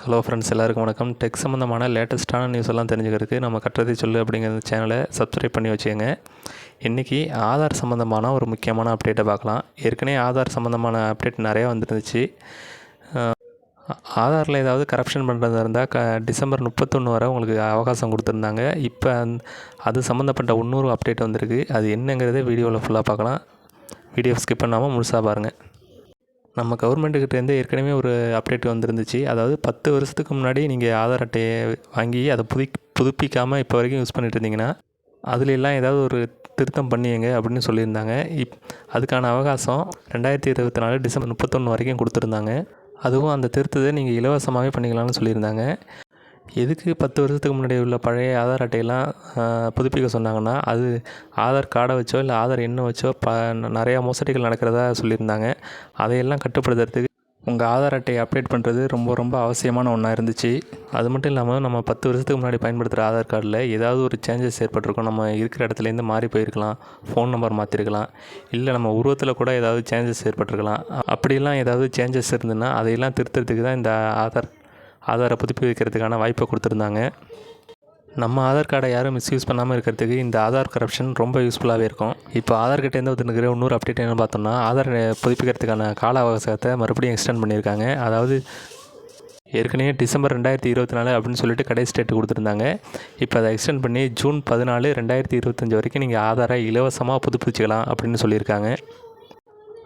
Hello friends எல்லாருக்கும் வணக்கம். Tech சம்மந்தமான லேட்டஸ்ட்டான நியூஸ் எல்லாம் தெரிஞ்சுக்கிறதுக்கு நம்ம கட்டுறதை சொல்லு அப்படிங்கிற சேனலை சப்ஸ்கிரைப் பண்ணி வச்சுக்கோங்க. இன்றைக்கி ஆதார் சம்மந்தமான ஒரு முக்கியமான அப்டேட்டை பார்க்கலாம். ஏற்கனவே ஆதார் சம்மந்தமான அப்டேட் நிறையா வந்துருந்துச்சு. ஆதாரில் ஏதாவது கரப்ஷன் பண்ணுறதா இருந்தால் க டிசம்பர் முப்பத்தொன்று வரை உங்களுக்கு அவகாசம் கொடுத்துருந்தாங்க. இப்போ அது சம்மந்தப்பட்ட இன்னொரு அப்டேட் வந்திருக்கு. அது என்னங்கிறத வீடியோவில் ஃபுல்லாக பார்க்கலாம். வீடியோ ஸ்கிப் பண்ணாமல் முழுசாக பாருங்கள் நம்ம கவர்மெண்ட்டுக்கிட்டேருந்து ஏற்கனவே ஒரு அப்டேட் வந்துருந்துச்சு. அதாவது பத்து வருஷத்துக்கு முன்னாடி நீங்கள் ஆதார் அட்டையை வாங்கி அதை புதி புதுப்பிக்காமல் இப்போ வரைக்கும் யூஸ் பண்ணிட்டு இருந்தீங்கன்னா அதுல எல்லாம் ஏதாவது ஒரு திருத்தம் பண்ணியங்க அப்படின்னு சொல்லியிருந்தாங்க. இப் அதுக்கான அவகாசம் ரெண்டாயிரத்தி இருபத்தி நாலு டிசம்பர் முப்பத்தொன்று வரைக்கும் கொடுத்துருந்தாங்க. அதுவும் அந்த திருத்தத்தை நீங்கள் இலவசமாகவே பண்ணிக்கலாம்னு சொல்லியிருந்தாங்க. எதுக்கு பத்து வருஷத்துக்கு முன்னாடி உள்ள பழைய ஆதார் அட்டையெல்லாம் புதுப்பிக்க சொன்னாங்கன்னா அது ஆதார் கார்டை வச்சோ இல்லை ஆதார் எண்ணை வச்சோ ப நிறையா மோசடிகள் நடக்கிறதா சொல்லியிருந்தாங்க. அதையெல்லாம் கட்டுப்படுத்துறதுக்கு உங்கள் ஆதார் அட்டையை அப்டேட் பண்ணுறது ரொம்ப ரொம்ப அவசியமான ஒன்றா இருந்துச்சு. அது மட்டும் இல்லாமல் நம்ம பத்து வருஷத்துக்கு முன்னாடி பயன்படுத்துகிற ஆதார் கார்டில் ஏதாவது ஒரு சேஞ்சஸ் ஏற்பட்டிருக்கும். நம்ம இருக்கிற இடத்துலேருந்து மாறி போயிருக்கலாம் ஃபோன் நம்பர் மாற்றிருக்கலாம் இல்லை நம்ம உருவத்தில் கூட ஏதாவது சேஞ்சஸ் ஏற்பட்டிருக்கலாம். அப்படிலாம் ஏதாவது சேஞ்சஸ் இருந்ததுன்னா அதையெல்லாம் திருத்துறதுக்கு தான் இந்த ஆதார் ஆதாரை புதுப்பிக்கிறதுக்கான வாய்ப்பை கொடுத்துருந்தாங்க. நம்ம ஆதார் கார்டை யாரும் மிஸ்யூஸ் பண்ணாமல் இருக்கிறதுக்கு இந்த ஆதார் கரப்ஷன் ரொம்ப யூஸ்ஃபுல்லாகவே இருக்கும். இப்போ ஆதார் கிட்டேருந்து வந்துருக்கிற இன்னொரு அப்டேட் என்ன பார்த்தோம்னா ஆதார் புதுப்பிக்கிறதுக்கான கால அவகாசத்தை மறுபடியும் எக்ஸ்டெண்ட் பண்ணியிருக்காங்க. அதாவது ஏற்கனவே டிசம்பர் ரெண்டாயிரத்தி இருபத்தி நாலு அப்படின்னு சொல்லிட்டு கடைசி டேட் கொடுத்துருந்தாங்க. இப்போ அதை எக்ஸ்டெண்ட் பண்ணி ஜூன் பதினாலு ரெண்டாயிரத்தி இருபத்தஞ்சி வரைக்கும் நீங்கள் ஆதாரை இலவசமாக புதுப்பிச்சுக்கலாம் அப்படின்னு சொல்லியிருக்காங்க.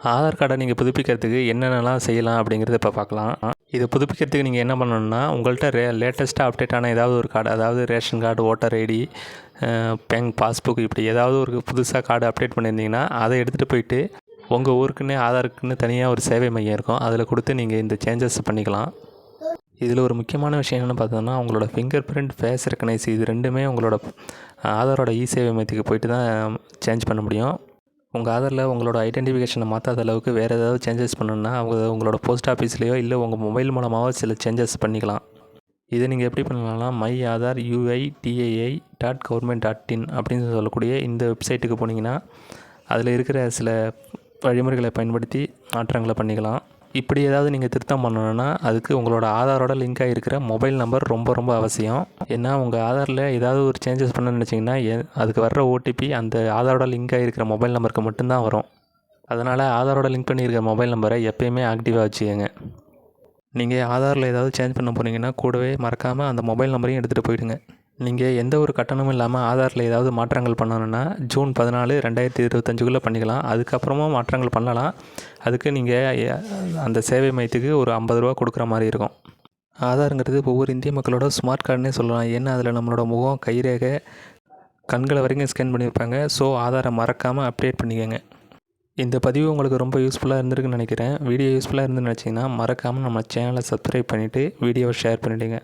ஆதார் கார்டை நீங்கள் புதுப்பிக்கிறதுக்கு என்னென்னலாம் செய்யலாம் அப்படிங்கிறத இப்போ பார்க்கலாம். இதை புதுப்பிக்கிறதுக்கு நீங்கள் என்ன பண்ணணும்னா உங்கள்கிட்ட ரே லேட்டஸ்ட்டாக அப்டேட் ஆன ஏதாவது ஒரு கார்டு அதாவது ration card voter ID bank passbook இப்படி ஏதாவது ஒரு புதுசாக கார்டு அப்டேட் பண்ணியிருந்தீங்கன்னா அதை எடுத்துகிட்டு போயிட்டு உங்கள் ஊருக்குன்னு ஆதாருக்குன்னு தனியாக ஒரு சேவை மையம் இருக்கும். அதில் கொடுத்து நீங்கள் இந்த சேஞ்சஸ் பண்ணிக்கலாம். இதில் ஒரு முக்கியமான விஷயம் என்னென்னு பார்த்தோம்னா உங்களோட ஃபிங்கர் பிரிண்ட் ஃபேஸ் ரெக்கனைஸ் இது ரெண்டுமே உங்களோட ஆதாரோட இ சேவை மையத்துக்கு போயிட்டு தான் சேஞ்ச் பண்ண முடியும். உங்கள் ஆதாரில் உங்களோட ஐடென்டிஃபிகேஷனை மாற்றாத அளவுக்கு வேறு ஏதாவது சேஞ்சஸ் பண்ணணுன்னா அவங்க உங்களோட போஸ்ட் ஆஃபீஸ்லேயோ இல்லை உங்கள் மொபைல் மூலமாகவோ சில சேஞ்சஸ் பண்ணிக்கலாம். இதை நீங்கள் எப்படி பண்ணலாம்னா my Aadhaar UI DAI dot government dot in அப்படின்னு சொல்லக்கூடிய இந்த வெப்சைட்டுக்கு போனீங்கன்னா அதில் இருக்கிற சில வழிமுறைகளை பயன்படுத்தி மாற்றங்களை பண்ணிக்கலாம். இப்படி ஏதாவது நீங்கள் திருத்தம் பண்ணணுன்னா அதுக்கு உங்களோட ஆதாரோட லிங்க் இருக்கிற மொபைல் நம்பர் ரொம்ப ரொம்ப அவசியம். ஏன்னா உங்கள் ஆதாரில் ஏதாவது ஒரு சேஞ்சஸ் பண்ண நினச்சிங்கன்னா அதுக்கு வர்ற ஓடிபி அந்த ஆதாரோட லிங்க் இருக்கிற மொபைல் நம்பருக்கு மட்டும்தான் வரும். அதனால் ஆதாரோட லிங்க் பண்ணியிருக்கிற மொபைல் நம்பரை எப்பயுமே ஆக்டிவாக வச்சுக்கோங்க. நீங்கள் ஆதாரில் ஏதாவது சேஞ்ச் பண்ண போனீங்கன்னா கூடவே மறக்காமல் அந்த மொபைல் நம்பரையும் எடுத்துகிட்டு போயிடுங்க. நீங்கள் எந்த ஒரு கட்டணமும் இல்லாமல் ஆதாரில் ஏதாவது மாற்றங்கள் பண்ணணுன்னா ஜூன் பதினாலு ரெண்டாயிரத்தி இருபத்தஞ்சுக்குள்ளே பண்ணிக்கலாம். அதுக்கப்புறமும் மாற்றங்கள் பண்ணலாம். அதுக்கு நீங்கள் அந்த சேவை மையத்துக்கு ஒரு ஐம்பது ரூபா கொடுக்குற மாதிரி இருக்கும். ஆதாருங்கிறது ஒவ்வொரு இந்திய மக்களோட ஸ்மார்ட் கார்டுனே சொல்லலாம். ஏன்னா அதில் நம்மளோட முகம் கைரேகை கண்களை வரைக்கும் ஸ்கேன் பண்ணியிருப்பாங்க ஸோ ஆதாரை மறக்காமல் அப்டேட் பண்ணிக்கோங்க. இந்த பதிவு உங்களுக்கு ரொம்ப யூஸ்ஃபுல்லாக இருந்திருக்குன்னு நினைக்கிறேன். வீடியோ யூஸ்ஃபுல்லாக இருந்துன்னு நினச்சிங்கன்னா மறக்காமல் நம்ம சேனலை சப்ஸ்கிரைப் பண்ணிவிட்டு வீடியோவை ஷேர் பண்ணிவிடுங்க